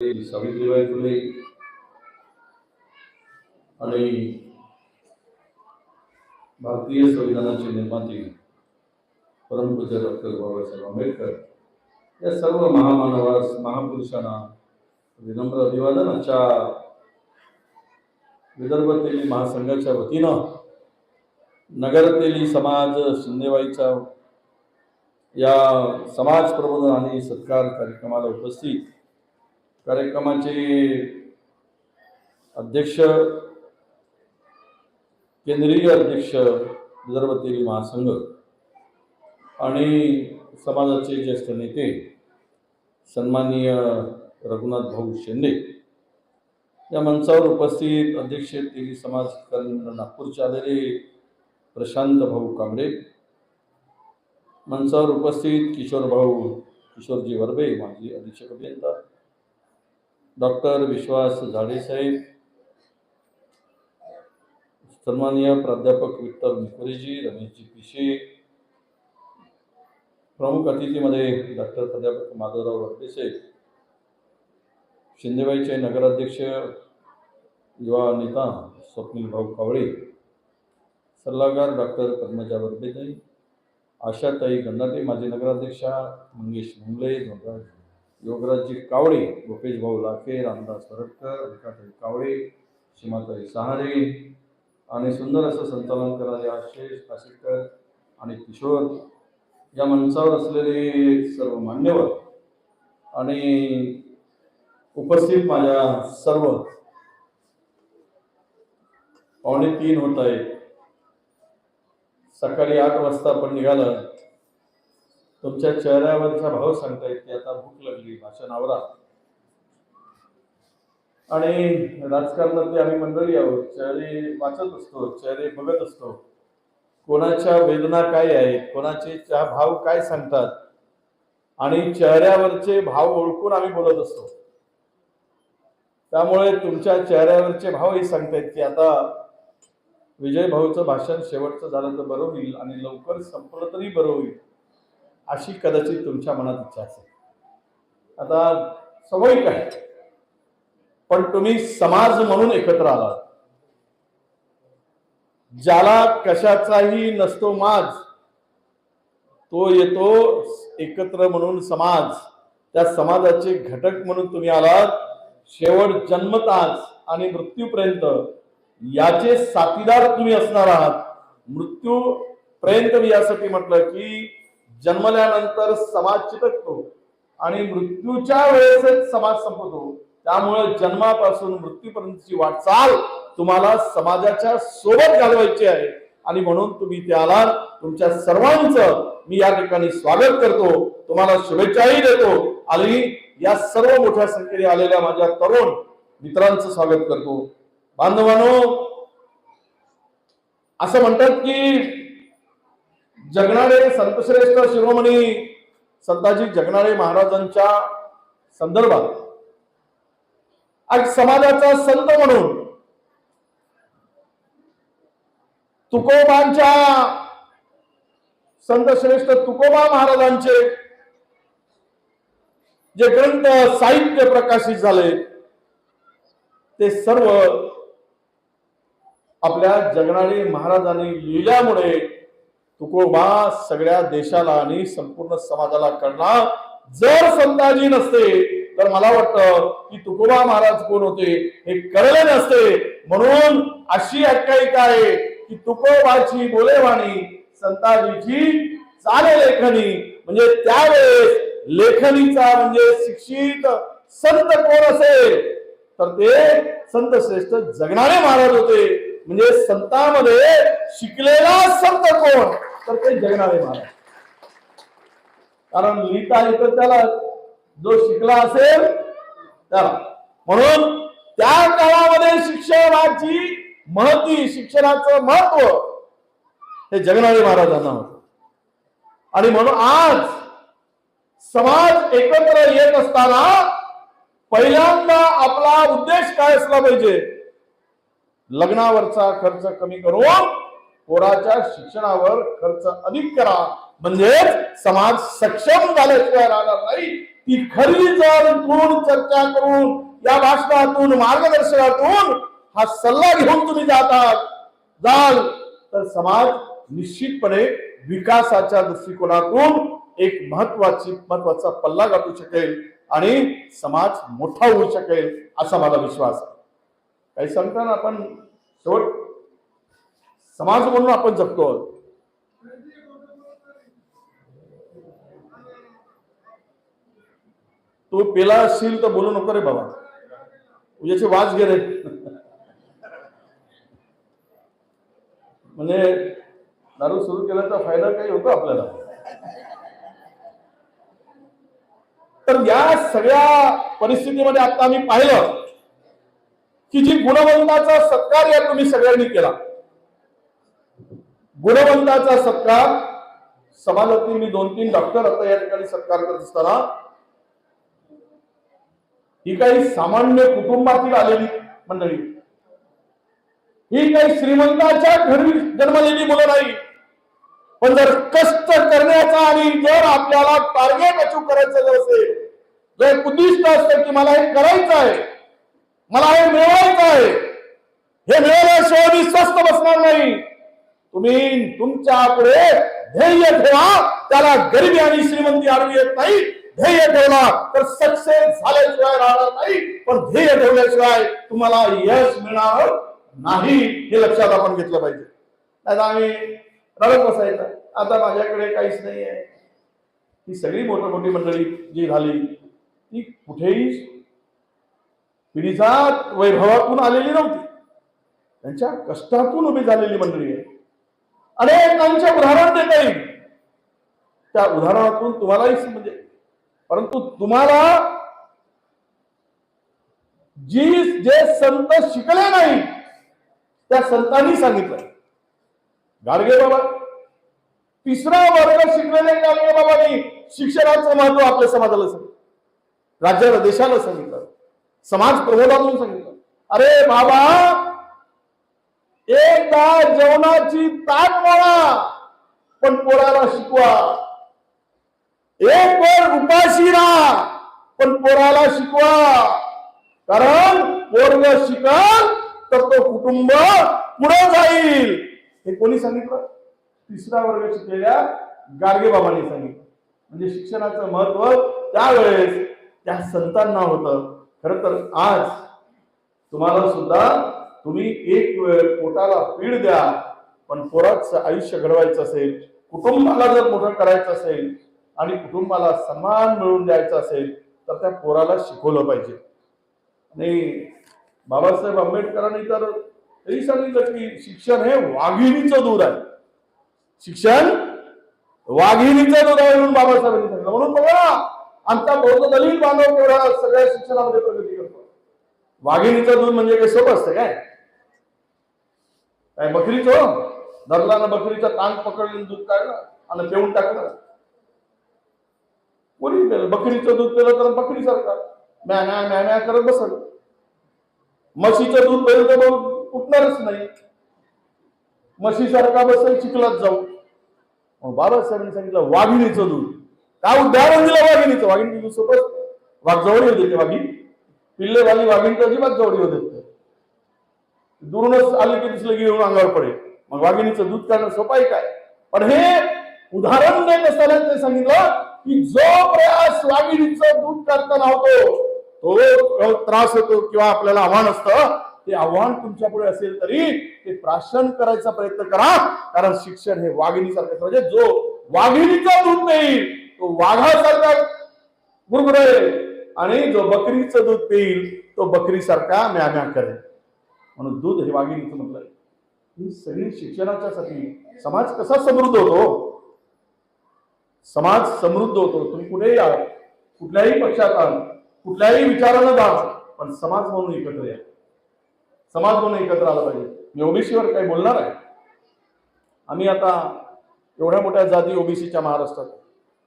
सावित्रीबाई फुले आणि भारतीय संविधानाचे निर्माते परमपूज्य डॉक्टर बाबासाहेब आंबेडकर या सर्व महामानवास महापुरुषांना विनम्र अभिवादन. आजच्या विदर्भ तेली महासंघाच्या वतीनं नगर तेली समाज शिंदेवाईचा या समाज प्रबोधन आणि सत्कार कार्यक्रमाला उपस्थित कार्यक्रमाचे अध्यक्ष केंद्रीय अध्यक्ष विदर्भ महासंघ आणि समाजाचे ज्येष्ठ नेते सन्माननीय रघुनाथ भाऊ शिंदे या मंचावर उपस्थित अध्यक्ष तेरी समाज केंद्र नागपूरचे आलेले प्रशांत भाऊ कांबळे मंचावर उपस्थित किशोर भाऊ किशोरजी वर्बे माजी अधीक्षक अभियंता डॉक्टर विश्वास झाडेसाहेब सन्माननीय प्राध्यापक विठ्ठल निकोरेजी रमेशजी पिशे प्रमुख अतिथीमध्ये डॉक्टर प्राध्यापक माधवराव वर्देसाहेब शिंदेबाईचे नगराध्यक्ष युवा नेता स्वप्नील भाऊ कावळे सल्लागार डॉक्टर पद्मजा वर्देताई आशाताई गंधाटे माजी नगराध्यक्षा मंगेश मुंगले धोंडराज योगराजजी कावळे गोपेश भाऊ लाखे रामदास वरटकर रेखाताई कावळे सीमाताई सहारे आणि सुंदर असं संचालन करणारे आशिष आशिषकर आणि किशोर या मंचावर असलेले सर्व मान्यवर आणि उपस्थित माझ्या सर्व पावणे तीन होत आहे सकाळी आठ वाजता आपण निघालं. तुमच्या चेहऱ्यावरचा भाव सांगता येत की आता भूक लागली भाषण आवरा आणि राजकारणातली आम्ही मंडळी आहोत चेहरे वाचत असतो चेहरे बघत असतो. कोणाच्या वेदना काय आहेत कोणाचे त्या भाव काय सांगतात आणि चेहऱ्यावरचे भाव ओळखून आम्ही बोलत असतो. त्यामुळे तुमच्या चेहऱ्यावरचे भावही सांगतायत की आता विजय भाऊचं भाषण शेवटचं झालं तर बरं होईल आणि लवकर संपलं तरी बरं होईल. अशी कदाचित तुमच्या मनात इच्छा असेल. आता स्वाभाविक आहे पण तुम्ही समाज म्हणून एकत्र आलात. ज्याला कशाचाही नसतो माज तो येतो एकत्र म्हणून समाज. त्या समाजाचे घटक म्हणून तुम्ही आलात. शेवट जन्मताच आणि मृत्यूपर्यंत याचे साथीदार तुम्ही असणार आहात. मृत्यू पर्यंत मी यासाठी म्हटलं की जन्मल्यानंतर समाज चिकटतो आणि मृत्यूच्या वेळेसच समाज संपतो. त्यामुळे जन्मापासून मृत्यूपर्यंतची वाटचाल तुम्हाला समाजाच्या सोबत घालवायची आहे. आणि म्हणून तुम्ही ते आलात. तुमच्या सर्वांचं मी या ठिकाणी स्वागत करतो. तुम्हाला शुभेच्छाही देतो. आणि या सर्व मोठ्या संख्येने आलेल्या माझ्या तरुण मित्रांचं स्वागत करतो. बांधवानो असं म्हणतात की जगणारे संतश्रेष्ठ शिरोमणी संताजी जगणारे महाराजांच्या संदर्भात. आज समाजाचा संत म्हणून तुकोबांच्या संत श्रेष्ठ तुकोबा महाराजांचे जे ग्रंथ साहित्य प्रकाशित झाले ते सर्व आपल्या जगणारे महाराजांनी लिहिल्यामुळे तुकोबा सगळ्या देशाला आणि संपूर्ण समाजाला कळणार. जर संताजी नसते तर मला वाटतं की तुकोबा महाराज कोण होते हे कळले नसते. म्हणून अशी आख्यायिका आहे की तुकोबाची बोलेवाणी संताजीची चाले लेखनी. म्हणजे त्यावेळेस लेखनीचा म्हणजे शिक्षित संत कोण असेल? तर ते संत श्रेष्ठ जगणारे महाराज होते. म्हणजे संतामध्ये शिकलेला संत कोण? तर ते जगणारे महाराज. कारण लिहिता येतं त्याला जो शिकला असेल त्याला. म्हणून त्या काळामध्ये शिक्षणाची महती शिक्षणाचं महत्त्व हे जगनाळे महाराजांना होत. आणि म्हणून आज समाज एकत्र येत असताना पहिल्यांदा आपला उद्देश काय असला पाहिजे? लग्नावरचा खर्च कमी करून पोराच्या शिक्षणावर खर्च अधिक करा. म्हणजे समाज सक्षम झाल्याशिवाय राहणार नाही. ती खरी जर कोण चर्चा करून या भाषणातून मार्गदर्शनातून हा सल्ला घेऊन तुम्ही जातात जाल तर समाज निश्चितपणे विकासाच्या दृष्टिकोनातून एक महत्वाची महत्त्वाचा पल्ला गाठू शकेल आणि समाज मोठा होऊ शकेल असा माझा विश्वास आहे. काही सांगताना आपण शेवट समाज म्हणून आपण जगतो. आहोत. तू पेला असशील तर बोलू नको रे बाबा. तुझ्याचे वाज गेले रे. म्हणजे दारू सुरू केल्याचा फायदा काही होतो आपल्याला? तर या सगळ्या परिस्थितीमध्ये आता आम्ही पाहिलं की जी गुणवंताचा सत्कार या तुम्ही सगळ्यांनी केला. गुणवंताचा सत्कार समाजातील मी दोन तीन डॉक्टर आता या ठिकाणी सत्कार करत असताना ही काही सामान्य कुटुंबातील आलेली मंडळी ही काही श्रीमंताच्या घरी जन्मलेली मुलं नाही पण जर कष्ट करण्याचा आणि जर आपल्याला टार्गेट अचीव करायचं जर असेल जर उद्दिष्ट असतं की मला हे करायचं आहे मला हे मिळवायचं आहे हे मिळवल्याशिवाय मी स्वस्त बसणार नाही. तुम्ही तुमच्यापुढे ध्येय ठेवा. त्याला गरिबी आणि श्रीमंती आडवी येत नाही. ध्येय ठेवला तर सक्सेस झाल्याशिवाय राहणार नाही. पण ध्येय ठेवल्याशिवाय तुम्हाला यश मिळणार नाही हे लक्षात आपण घेतलं पाहिजे. नाही आम्ही रडत बसायचं. आता माझ्याकडे काहीच नाही आहे. ही सगळी मोठी मोठी मंडळी जी झाली ती कुठेही पिढीचा वैभवातून आलेली नव्हती. त्यांच्या कष्टातून उभी झालेली मंडळी आहे. अनेकांचे उदाहरण देता येईल. त्या उदाहरणातून तुम्हालाही म्हणजे परंतु तुम्हाला जी जे संत शिकले नाही त्या संतांनी सांगितलं. गाडगे बाबा. तिसरा वर्ग शिकलेले गाडगे बाबांनी शिक्षणाचं महत्त्व आपल्या समाजाला सांगितलं. राज्याला देशाला सांगितलं. समाज प्रबोधातून सांगितलं. अरे बाबा एकदा जेवणाची ताट मोडा पण पोराला शिकवा. एक वर उपाशी राहा पण पोराला शिकवा. कारण पोरग शिकल तर तो कुटुंब पुढे जाईल. हे कोणी सांगितलं? तिसरा वर्ग शिकलेल्या गाडगे बाबांनी सांगितलं. म्हणजे शिक्षणाचं महत्त्व त्यावेळेस त्या संतांना होतं. खर तर आज तुम्हाला सुद्धा तुम्ही एक वेळ पोटाला पीड द्या पण पोराचं आयुष्य घडवायचं असेल कुटुंबाला जर मोठं करायचं असेल आणि कुटुंबाला सन्मान मिळवून द्यायचा असेल तर त्या पोराला शिकवलं पाहिजे. आणि बाबासाहेब आंबेडकरांनी तर तरी सांगितलं की शिक्षण हे वाघिणीचं दूध आहे. शिक्षण वाघिणीचं दूध आहे म्हणून बाबासाहेबांनी सांगितलं. म्हणून बघा आमचा बौद्ध दलित बांधव केवढा सगळ्या शिक्षणामध्ये प्रगती वाघिणीचं दूध म्हणजे काही सोपं असतं काय? काय बकरीचं? हो? धरला बकरीचा तांग पकडलं दूध काढलं आणि पेऊन टाकलं. कोणी पेलं बकरीचं दूध पेलं तर बकरी सारखं म्या म्या म्या म्या करत बसल. म्हशीचं दूध पेलं तर मग उठणारच नाही. म्हशीसारखा बसेल चिखलात जाऊ. मग बाबासाहेबांनी सांगितलं वाघिणीचं दूध. काय उदाहरण दिलं वाघिणीचं? वाघिणीचं दूध सोपं वाघ जवळ येऊ देते वाघिणी पिल्लेवाली वाघीण तर अजिबात जवळ होते दुरूनच आली की दिसलं की येऊन अंगावर पडेल. मग वाघिणीचं दूध काढणं सोपं आहे काय? पण हे उदाहरण देत असताना ते सांगितलं की जो प्रयास वाघिणीचं दूध काढताना होतो तो त्रास होतो किंवा आपल्याला आव्हान असतं ते आव्हान तुमच्यापुढे असेल तरी ते प्राशन करायचा प्रयत्न करा. कारण शिक्षण हे वाघिणीसारखं म्हणजे जो वाघिणीचा दूध नाही तो वाघासारखा गुरगुरेल आणि जो बकरीचं दूध पिईल तो बकरीसारखा म्या म्या करेल. म्हणून दूध हे वाघिणीचं म्हटलंय. ही सगळी शिक्षणाच्यासाठी समाज कसा समृद्ध होतो? समाज समृद्ध होतो. तुम्ही कुठेही या कुठल्याही पक्षात आहात कुठल्याही विचारानं जा पण समाज म्हणून एकत्र या. समाज म्हणून एकत्र आला पाहिजे. मी ओबीसीवर काही बोलणार आहे? आम्ही आता एवढ्या मोठ्या जाती ओबीसीच्या महाराष्ट्रात.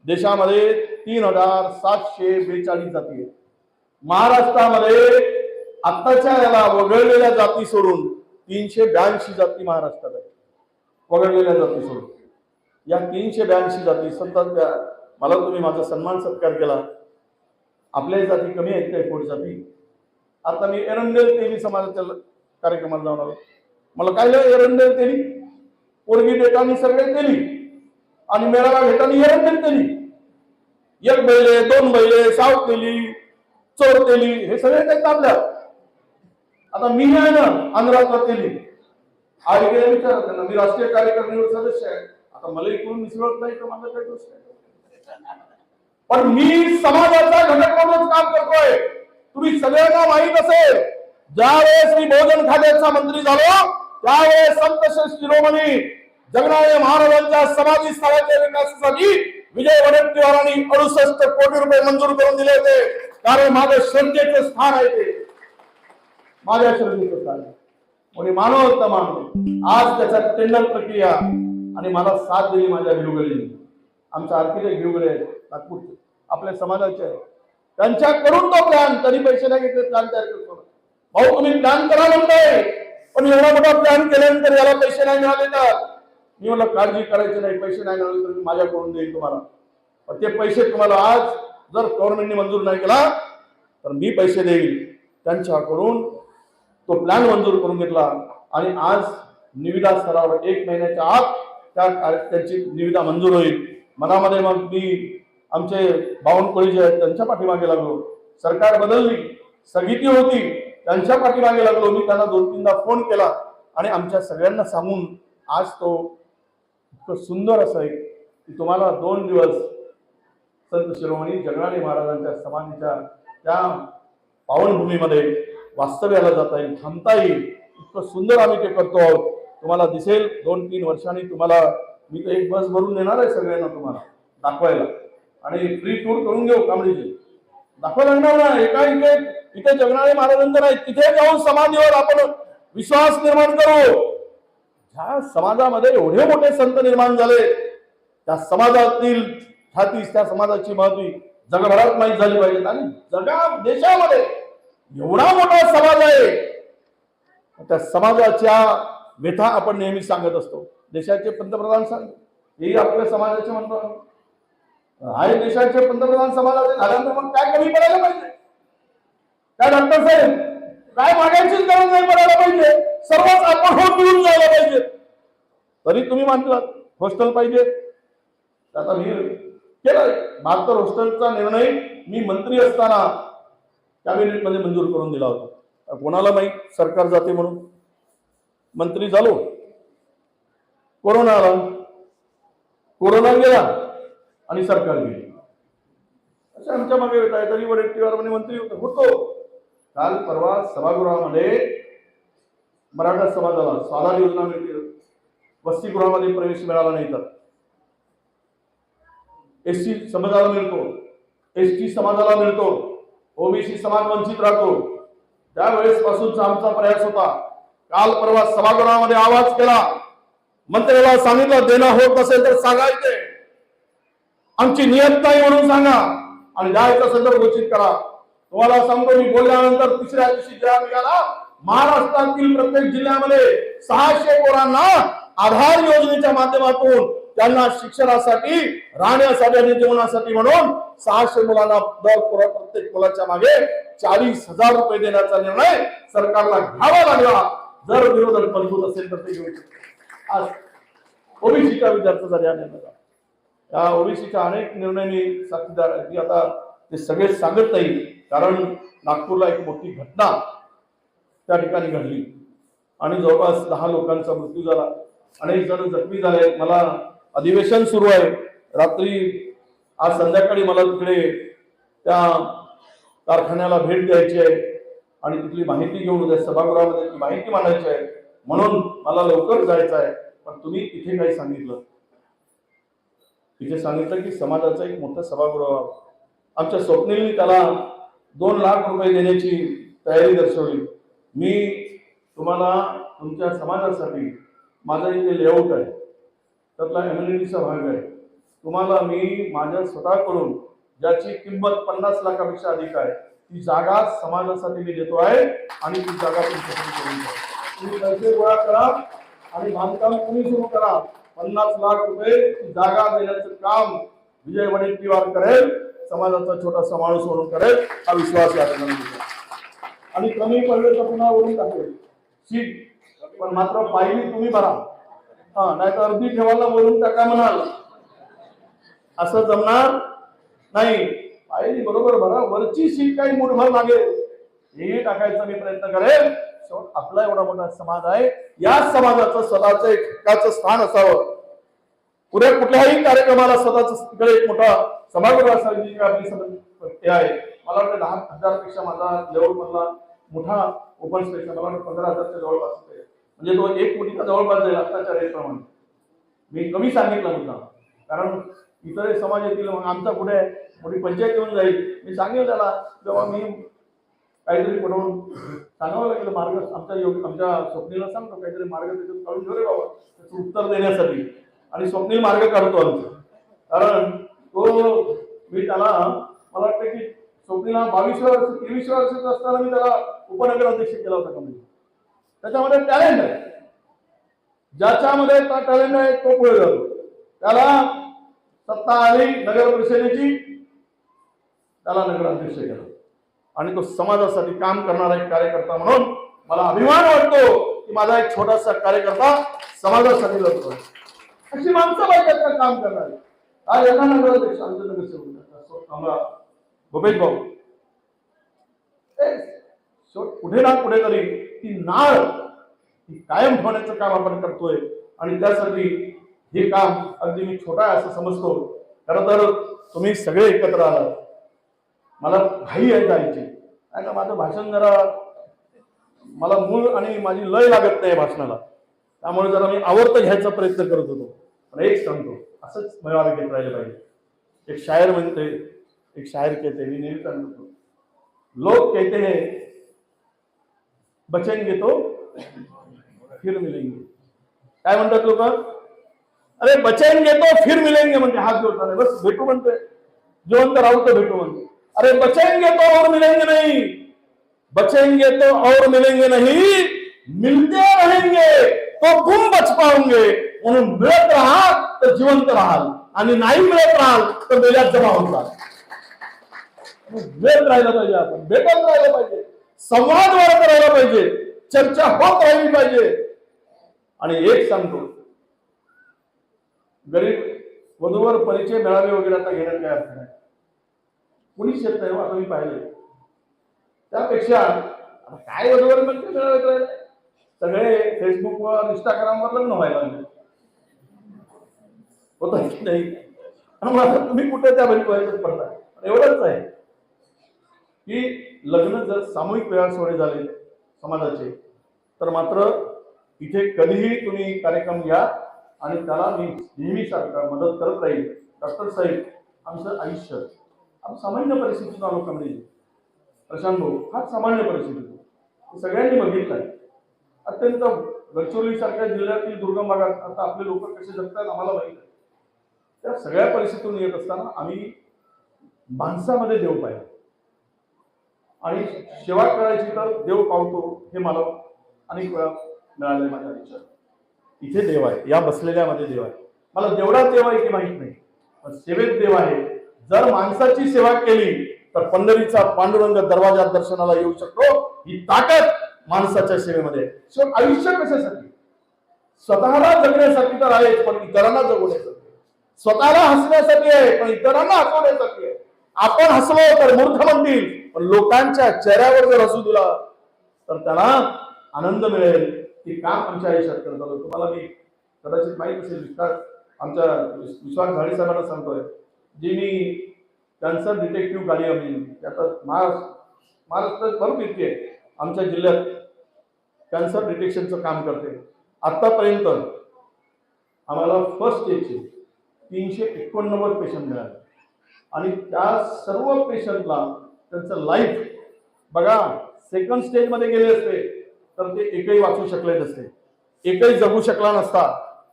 देशामध्ये तीन हजार सातशे बेचाळीस जाती आहेत. महाराष्ट्रामध्ये आत्ताच्या याला वगळलेल्या जाती सोडून तीनशे ब्याऐंशी जाती महाराष्ट्रात आहेत. वगळलेल्या जाती सोडून. या तीनशे ब्याऐंशी जाती सतत मला तुम्ही माझा सन्मान सत्कार केला. आपल्या जाती कमी आहेत काय कोण जाती? आता मी एरंडेल तेली समाजाच्या कार्यक्रमात कार्यक्रमाला मला काय एरंडेल तेली? पोरगी मी सगळे तेली. आणि मेळावा घेताना एरंडेल तेली एक बैले दोन बैले साव केली चोर केली हे सगळे काही तापल्या आता मी आहे ना आंध्रात केली. आज गेले विचार त्यांना मी राष्ट्रीय कार्यकारिणीवर सदस्य आहे. आता मला इकडून मिसळत नाही तर माझा काही दोष नाही पण मी समाजाचा घटक म्हणून काम करतोय. तुम्ही सगळ्यांना माहीत असेल ज्यावेळेस मी भोजन खात्याचा मंत्री झालो त्यावेळेस संत श्री शिरोमणी जगनाळे महाराजांच्या समाधी स्थळाच्या विकासासाठी विजय वडेट्टीवारांनी अडुसष्ट कोटी रुपये मंजूर करून दिले होते. कारण माझं श्रद्धेचं स्थान आहे ते. माझ्या श्रद्धेचं स्थान कोणी मानव तर मानव आज त्याचा टेंडर प्रक्रिया आणि मला साथ दिली माझ्या भिवगडीने. आमच्या आर्किटेक्ट भिवगडे आहेत नागपूरचे. आपल्या समाजाचे आहेत. त्यांच्याकडून तो प्लॅन तरी पैसे नाही घेतले प्लॅन तयार करतो. भाऊ तुम्ही प्लॅन करा म्हणताय. पण एवढा मोठा प्लॅन केल्यानंतर याला पैसे नाही मिळाले तर? मी मला काळजी करायची नाही पैसे नाही मिळाले तर मी माझ्याकडून देईन तुम्हाला. पण ते पैसे तुम्हाला आज जर गव्हर्नमेंटने मंजूर नाही केला तर मी पैसे देईल त्यांच्याकडून तो प्लॅन मंजूर करून घेतला. आणि आज निविदा स्तरावर एक महिन्याच्या आत त्या त्यांची निविदा मंजूर होईल. मनामध्ये मग मी आमचे बावनकुळी जे आहेत त्यांच्या पाठीमागे लागलो. सरकार बदलली स्थगिती होती त्यांच्या पाठीमागे लागलो. मी त्यांना दोन तीनदा फोन केला आणि आमच्या सगळ्यांना सांगून आज तो इतकं सुंदर असं आहे की तुम्हाला दोन दिवस संत शिरोमणी जगनाडे महाराजांच्या समाधीच्या त्या पावनभूमीमध्ये वास्तव्याला जाता येईल थांबता येईल. इतकं सुंदर आम्ही ते करतो आहोत. तुम्हाला दिसेल दोन तीन वर्षांनी तुम्हाला मी तर एक बस भरून देणार आहे सगळ्यांना तुम्हाला दाखवायला. आणि फ्री टूर करून घेऊ कांबळीची दाखवायला लागणार ना एका इथे इथे जगनाळे महाराजांचं नाही तिथे जाऊन समाधीवर आपण विश्वास निर्माण करू. ह्या समाजामध्ये एवढे मोठे संत निर्माण झाले. त्या समाजातील ख्याती त्या समाजाची महती जगभरात माहीत झाली पाहिजे आणि जगा देशामध्ये एवढा मोठा समाज आहे. त्या समाजाच्या व्यथा आपण नेहमी सांगत असतो. देशाचे पंतप्रधान सांग. हेही आपल्या समाजाचे म्हणतो आहे. देशाचे पंतप्रधान समाजाचे झाल्यानंतर मग काय कमी पडायला पाहिजे? काय डॉक्टर साहेब काय मागायचीच गरज नाही पडायला पाहिजे? सर्वच आपण होऊन मिळून जायला पाहिजे. तरी तुम्ही मानलात हॉस्टेल पाहिजे. आता मी केलं बहात्तर हॉस्टेलचा निर्णय मी मंत्री असताना कॅबिनेटमध्ये मंजूर करून दिला होता. कोणाला माहीत? सरकार जाते म्हणून. मंत्री झालो. कोरोना आला. कोरोना गेला आणि सरकार गेली. असे आमच्या मागे येत आहे. तरी वडेट्टीवार मंत्री होतो. काल परवा सभागृहामध्ये मराठा समाजाला स्वाधार योजना मिळते. वसतिगृहामध्ये प्रवेश मिळाला नाही तर. एस टी समाजाला मिळतो. एस टी समाजाला मिळतो. ओबीसी समाज वंचित राहतो. त्यावेळेस पासूनचा आमचा प्रयास होता. काल परवा सभागृहामध्ये आवाज केला. मंत्र्याला सांगितलं देणं होत असेल तर सांगायचे. आमची नियत नाही म्हणून सांगा. आणि द्यायचा संदर्भ घोषित करा. तुम्हाला सांगतो मी बोलल्यानंतर तिसऱ्या दिवशी ज्या निघाला. महाराष्ट्रातील प्रत्येक जिल्ह्यामध्ये सहाशे पोरांना आधार योजनेच्या माध्यमातून त्यांना शिक्षणासाठी राहण्यासाठी आणि जेवणासाठी म्हणून सहाशे मुलांना दर प्रत्येक मुलाच्या मागे चाळीस हजार रुपये देण्याचा निर्णय सरकारला घ्यावा लागला. जर विरोधक मजबूत असेल तर ते घेऊ आज ओबीसीच्या विद्यार्थ्याचा या निर्णयाचा या ओबीसीच्या अनेक निर्णय मी साक्षीदार आता ते सगळे सांगत नाही कारण नागपूरला एक मोठी घटना त्या ठिकाणी घडली. आणि जवळपास दहा लोकांचा मृत्यू झाला. अनेक जण जखमी झाले. मला अधिवेशन सुरू आहे. रात्री आज संध्याकाळी मला तिकडे त्या कारखान्याला भेट द्यायची आहे. आणि तिथली माहिती घेऊन उद्या सभागृहामध्ये ती माहिती मांडायची आहे. म्हणून मला लवकर जायचं आहे. पण तुम्ही तिथे काही सांगितलं. तिथे सांगितलं की समाजाचं एक मोठं सभागृह आमच्या स्वप्नीलनी त्याला दोन लाख रुपये देण्याची तयारी दर्शवली. मी तुम्हाला तुमच्या समाजासाठी माझा इथे लेआउट आहे. त्यातला एम्युनिटीचा भाग आहे. तुम्हाला मी माझ्या स्वतःकडून ज्याची किंमत पन्नास लाखापेक्षा अधिक आहे ती जागा समाजासाठी मी देतो आहे आणि ती जागा तुमच्यासाठी करून द्या. तुम्ही पैसे गोळा करा आणि बांधकाम तुम्ही सुरू करा. पन्नास लाख रुपये ती जागा देण्याचं काम विजय वडेट्टीवार करेल. समाजाचा छोटासा माणूस म्हणून करेल. हा विश्वास या ठिकाणी आणि कमी पडले तर पुन्हा वरून टाकेल सीट. पण मात्र पायरी तुम्ही भरा. हा नाही तर अर्धी ठेवायला वरून टाका म्हणाल. असं जमणार नाही. पाहिली बरोबर भरा. वरची सीट काही मुठभर लागेल. हे टाकायचा मी प्रयत्न करेल शेवट आपला एवढा मोठा समाज आहे. या समाजाचं स्वतःचं एक हक्काचं स्थान असावं. उद्या कुठल्याही कार्यक्रमाला स्वतःच तिकडे एक मोठा सभागृह असावी जी आपली सम- आहे. मला वाटतं दहा हजारपेक्षा माझा लेवल मधला मोठा ओपन स्पेस मला वाटतं पंधरा हजारच्या जवळपास आहे. म्हणजे तो एक कोटीचा जवळपास जाईल आत्ताच्या रेटप्रमाणे मी कमी सांगितलं मुद्दा कारण इतर समाज येतील मग आमचा कुठे आहे? मोठी पंचायत येऊन जाईल. मी सांगेल त्याला तेव्हा मी काहीतरी पडवून सांगावं लागेल. मार्ग आमच्या योग आमच्या स्वप्नीला सांगतो काहीतरी मार्ग त्याच्यात काढून ठेवले बाबा. त्याचं उत्तर देण्यासाठी. आणि स्वप्नील मार्ग काढतो आमचा. कारण तो मी त्याला मला वाटतं की स्वप्नीला बावीसव्या वर्ष तेवीसव्या वर्षाचा असताना मी त्याला उपनगराध्यक्ष केला होता कंपनी त्याच्यामध्ये टॅलेंट आहे. ज्याच्यामध्ये टॅलेंट आहे तो पुढे जातो. त्याला सत्ता आली नगर परिषदेची. त्याला नगराध्यक्ष केला. आणि तो समाजासाठी काम करणारा एक कार्यकर्ता म्हणून मला अभिमान वाटतो की माझा एक छोटासा कार्यकर्ता समाजासाठी लढतो अशी माणसं पाहिजे काम करणारी? आज यांना नगराध्यक्ष आमच्या नगरसेवक आम्हाला भूपेश भाऊ. कुठे ना कुठेतरी ती नाळ ही कायम ठेवण्याचं काम आपण करतोय. आणि त्यासाठी हे काम अगदी मी छोटा आहे असं समजतो. खरं तर तुम्ही सगळे एकत्र आलात. मला घाई आहे जायची नाही का माझं भाषण जरा मला मूळ आणि माझी लय लागत नाही भाषणाला. त्यामुळे जरा मी आवर्त घ्यायचा प्रयत्न करत होतो. पण एक सांगतो असंच मला घेत राहिले पाहिजे. एक शायर म्हणते एक शायर कहते हैं नेहमी सांगतो लोग कहते हैं, बचेंगे तो फिर मिलेंगे। काय म्हणतात लोक अरे, बचेंगे तो फिर मिलेंगे म्हणजे हात जोडताना बस भेटू म्हणतोय जिवंत राहू तर भेटू म्हणतो अरे, बचेंगे तो और मिलेंगे नहीं। बचेंगे तो और मिलेंगे नहीं, मिलते रहेंगे तो तुम बच पाओगे। मिळत राहाल तर जिवंत आणि नाही मिळत राहाल तर मेल्यात जमा होतात वेळ राहिला पाहिजे आपण भेटत राहिलं पाहिजे संवाद वाढत राहिला पाहिजे चर्चा होत राहिली पाहिजे. आणि एक सांगतो गरीब वधूवर परिचय मेळावे वगैरे आता घेण्यात काय अर्थ नाही. कुणीच येत नाही हो, आता मी पाहिले त्यापेक्षा आता काय वधूवर म्हणजे मेळावे करायला? सगळे फेसबुकवर इंस्टाग्रामवर लग्न व्हायला लागले. होत नाही? आणि मग आता तुम्ही कुठे त्या बरी पडता एवढंच आहे. की लग्न जर सामूहिक विवाह झाले समाजाचे तर मात्र इथे कधीही तुम्ही कार्यक्रम घ्या आणि त्याला मी नेहमीसारखा मदत करत राहील. डॉक्टर साहेब आमचं आयुष्य. आम्ही सामान्य परिस्थितीतून आलो कमी प्रशांत भाऊ हा सामान्य परिस्थिती. सगळ्यांनी बघितलं आहे. अत्यंत गडचिरोली सारख्या जिल्ह्यातील दुर्गम भागात आता आपले लोक कसे जगतात आम्हाला माहीत आहे. त्या सगळ्या परिस्थितीतून येत असताना आम्ही माणसामध्ये देव पाहिला. आणि सेवा करायची तर देव पावतो हे मला अनेक वेळा मिळाले माझ्या आयुष्यात. इथे देव आहे या बसलेल्यामध्ये देव आहे. मला देवळात देव आहे की माहीत नाही पण सेवेत देव आहे. जर माणसाची सेवा केली तर पंढरीचा पांडुरंग दरवाजा दर्शनाला येऊ शकतो. ही ताकद माणसाच्या सेवेमध्ये आहे. आयुष्य कशासाठी? स्वतःला जगण्यासाठी तर आहेच पण इतरांना जगवण्यासाठी. स्वतःला हसण्यासाठी आहे पण इतरांना हसवण्यासाठी आहे. आपण हसलो तर मूर्ख म्हणतील पण लोकांच्या चेहऱ्यावर जर हसू दिला तर त्याला आनंद मिळेल. ते काम आमच्या आयुष्यात करत आलो. तुम्हाला मी कदाचित माहीत असेल विश्वास आमच्या विश्वास झाडी साहेबांना सांगतोय. जे मी कॅन्सर डिटेक्टिव्ह गाडी आम्ही त्यात महाराष्ट्र महाराष्ट्रात भरपूर इतके. आमच्या जिल्ह्यात कॅन्सर डिटेक्शनचं काम करते. आत्तापर्यंत आम्हाला फर्स्ट स्टेजचे तीनशे एकोणनव्वद पेशंट मिळाले. आणि त्या सर्व पेशंटला त्यांचं लाईफ बघा सेकंड स्टेजमध्ये गेले असते तर ते एकही वाचू शकले नसते. एकही जगू शकला नसता.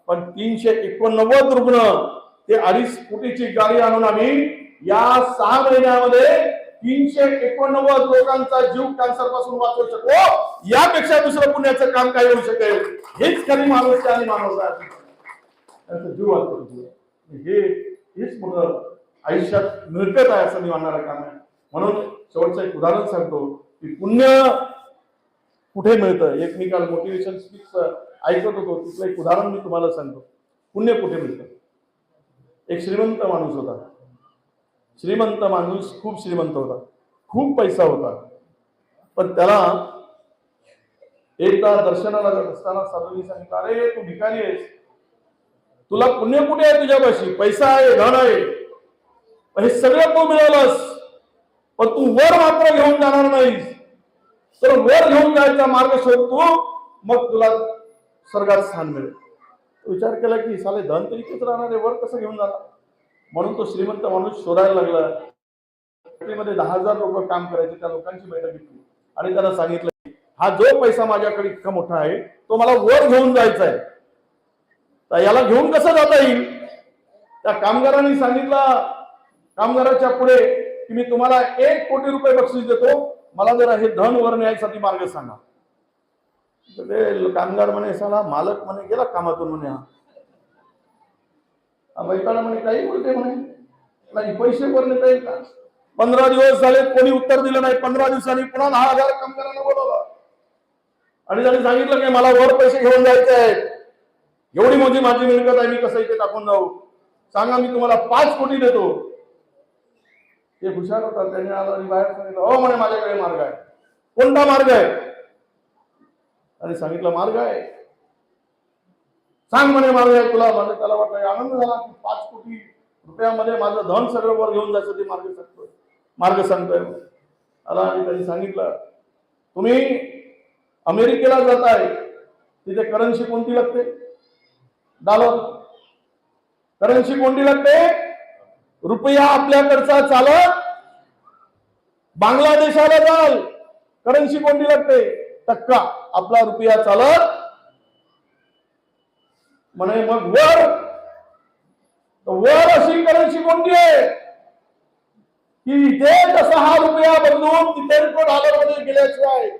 पण तीनशे एकोणनव्वद रुग्ण ते अडीच कोटीची गाडी आणून आम्ही या सहा महिन्यामध्ये तीनशे एकोणनव्वद लोकांचा जीव कॅन्सरपासून वाचवू शकतो यापेक्षा दुसरं पुण्याचं काम काय होऊ शकेल? हेच खरी माणूस आणि माणूस आहे त्यांचा जीव वाचवतो हे हेच मुलं आयुष्यात मिळकत आहे असं मी मानणारं काम आहे. म्हणून शेवटचं एक उदाहरण सांगतो की पुण्य कुठे मिळतं? एक मी काल मोटिवेशन स्पीच ऐकत होतो तिथलं एक उदाहरण मी तुम्हाला सांगतो. पुण्य कुठे मिळतं? एक श्रीमंत माणूस होता. श्रीमंत माणूस खूप श्रीमंत होता. खूप पैसा होता. पण त्याला एकदा दर्शनाला जात असताना साधूंनी सांगितलं अरे तू भिकारी आहेस. तुला पुण्य कुठे आहे तुझ्यापाशी? पैसा आहे धन आहे. हे सगळं तू मिळवलंस. पण तू वर मात्र घेऊन जाणार नाहीस. तर वर घेऊन जायचा मार्ग शोधतो मग तुला स्वर्गात स्थान मिळेल. विचार केला की साले धन तरी इथेच राहणार आहे वर कसं घेऊन जाणार? म्हणून तो श्रीमंत माणूस शोधायला लागला. फॅक्टरीमध्ये दहा हजार लोक काम करायचे त्या लोकांची बैठक घेतली. आणि त्यांना सांगितलं की, हा जो पैसा माझ्याकडे इतका मोठा आहे तो मला वर घेऊन जायचा आहे. तर याला घेऊन कसं जाता येईल? त्या कामगारांनी सांगितलं कामगाराच्या पुढे की मी तुम्हाला एक कोटी रुपये बक्षीस देतो. मला जरा हे धन वर न्यायसाठी मार्ग सांगा. ते कामगार म्हणे साला मालक म्हणे गेला कामातून म्हणे हा. हा म्हणे काही बोलते म्हणे. नाही पैसे वर नेता येईल का? पंधरा दिवस झाले कोणी उत्तर दिलं नाही. पंधरा दिवसांनी पुन्हा दहा हजार कामगारांना बोलवला. आणि त्यांनी सांगितलं की मला वर पैसे घेऊन जायचे आहेत. एवढी मोठी माझी मिळकत आहे मी कसं इथे टाकून जाऊ? सांगा मी तुम्हाला पाच कोटी देतो. ते हुशार होता त्याने आला आणि बाहेर सांगितलं हो म्हणे माझ्याकडे मार्ग आहे. कोणता मार्ग आहे? आणि सांगितलं मार्ग आहे. सांग म्हणे मार्ग आहे तुला. म्हणजे त्याला वाटलं आनंद झाला की पाच कोटी रुपयामध्ये माझं धन सगळं वर घेऊन जायचं ते मार्ग सांगतोय मार्ग सांगतोय. आला आणि त्यांनी सांगितलं तुम्ही अमेरिकेला जाताय तिथे करन्सी कोणती लागते? डॉलर करन्सी कोणती लागते? रुपया आपल्याकडचा चालत बांगलादेशाला जाल. करन्सी कोणती लागते. टक्का. आपला रुपया चालत. म्हणे मग वर. वर अशी करन्सी कोणती आहे. की इथे जसा हा रुपया बदलून तिथे डॉलरमध्ये गेल्याशिवाय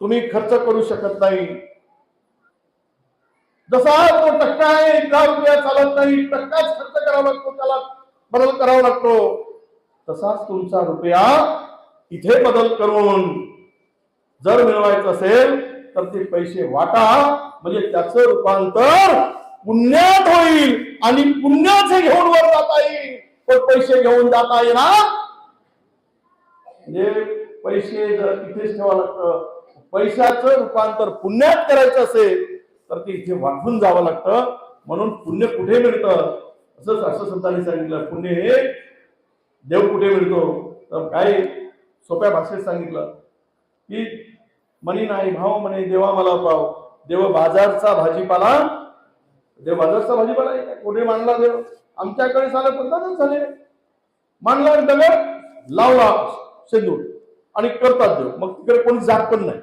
तुम्ही खर्च करू शकत नाही. जसा तो टक्का आहे इतका रुपया चालत नाही टक्काच खर्च करावा लागतो त्याला बदल करावा लागतो. तसाच तुमचा रुपया इथे बदल करून जर मिळवायचं असेल तर ते पैसे वाटा म्हणजे त्याच रूपांतर पुण्यात होईल आणि पुण्याचे घेऊन वर जाता येईल. पण पैसे घेऊन जाता येणार. म्हणजे पैसे जर तिथेच ठेवा लागतं. पैशाचं रूपांतर पुण्यात करायचं असेल तर ते इथे वाटून जावं लागतं. म्हणून पुण्य कुठे मिळतं? असंच असं संतांनी सांगितलं. पुण्य हे देव कुठे मिळतो? तर काय सोप्या भाषेत सांगितलं. की मनी नाही भाव म्हणे देवा मला पाव. देव बाजारचा भाजीपाला. देव बाजारचा भाजीपाला आहे कुठे मांडला देव? आमच्याकडे साले पद्धतच झाले मांडला दगड लावला शेंदूर. आणि करतात देव. मग तिकडे कोणी जात पण नाही.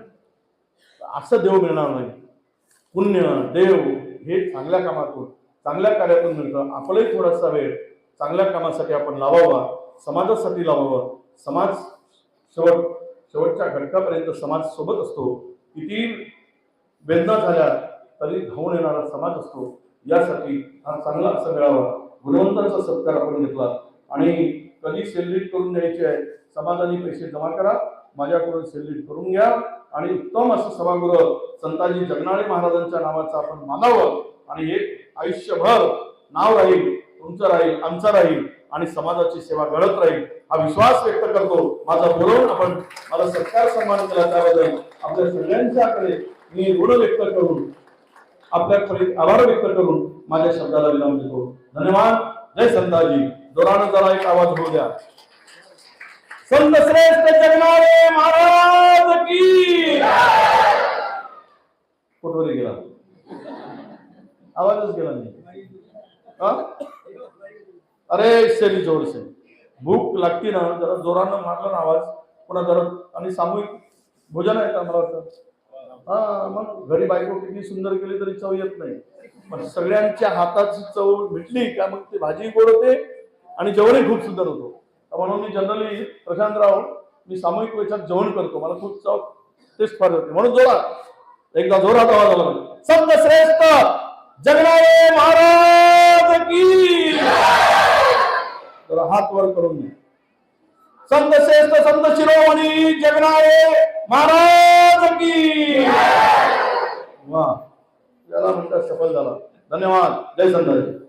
असं देव मिळणार नाही. पुण्य देव हे चांगल्या कामातून चांगल्या कार्यातून मिळतं. आपलाही थोडासा वेळ चांगल्या कामासाठी आपण लावावा समाजासाठी लावावा. समाज शेवट शेवटच्या घटकापर्यंत समाज सोबत असतो. किती वेदना झाल्या तरी धावून येणारा समाज असतो. यासाठी हा चांगला असं मिळावा गुणवंतांचा सत्कार आपण घेतला. आणि कधी सेलिब्रेट करून द्यायचे आहे समाजाने पैसे जमा करा. माझ्याकडून सेलिब्रेट करून घ्या. आणि उत्तम असं सभागृह संताजी जगनाळे महाराजांच्या नावाचं आपण मानावं. आणि एक आयुष्यभर नाव राहील तुमचं राहील आमचं राहील आणि समाजाची सेवा घडत राहील हा विश्वास व्यक्त करतो. माझा बोलवून आपण मला सत्कार सन्मान केला त्याबद्दल आपल्या सगळ्यांच्याकडे मी ऋण व्यक्त करून आपल्याकडे आभार व्यक्त करून माझ्या शब्दाला विराम देतो. धन्यवाद. जय संताजी. जोरानं जरा एक आवाज होऊ द्या. संत श्रेष्ठ जगनारे महाराज की. कुठवर गेला? आवाजच गेला नाही. हा? अरे शरी जोर से भूक लागती ना जरा जोरानं मारला ना आवाज. पुन्हा जरा आणि सामूहिक भोजन आहे का मला वाटतं? हा मग घरी बायको किती सुंदर केली तरी चव येत नाही. पण सगळ्यांच्या हाताची चव भेटली का मग ती भाजी गोड होते आणि जेवणही खूप सुंदर होतो. म्हणून मी जनरली प्रशांतराव मी सामूहिक वेळात जेवण करतो. मला खूप चव तेच फार होते म्हणून जोरात. एकदा जोरात आवाज आला म्हणजे संत श्रेष्ठ जगणारे महाराज की. हात वर करून घ्या. संत श्रेष्ठ संत शिरोमणी जगणारे महाराज की. वा. याला म्हणतात सफल झाला. धन्यवाद. जय संत.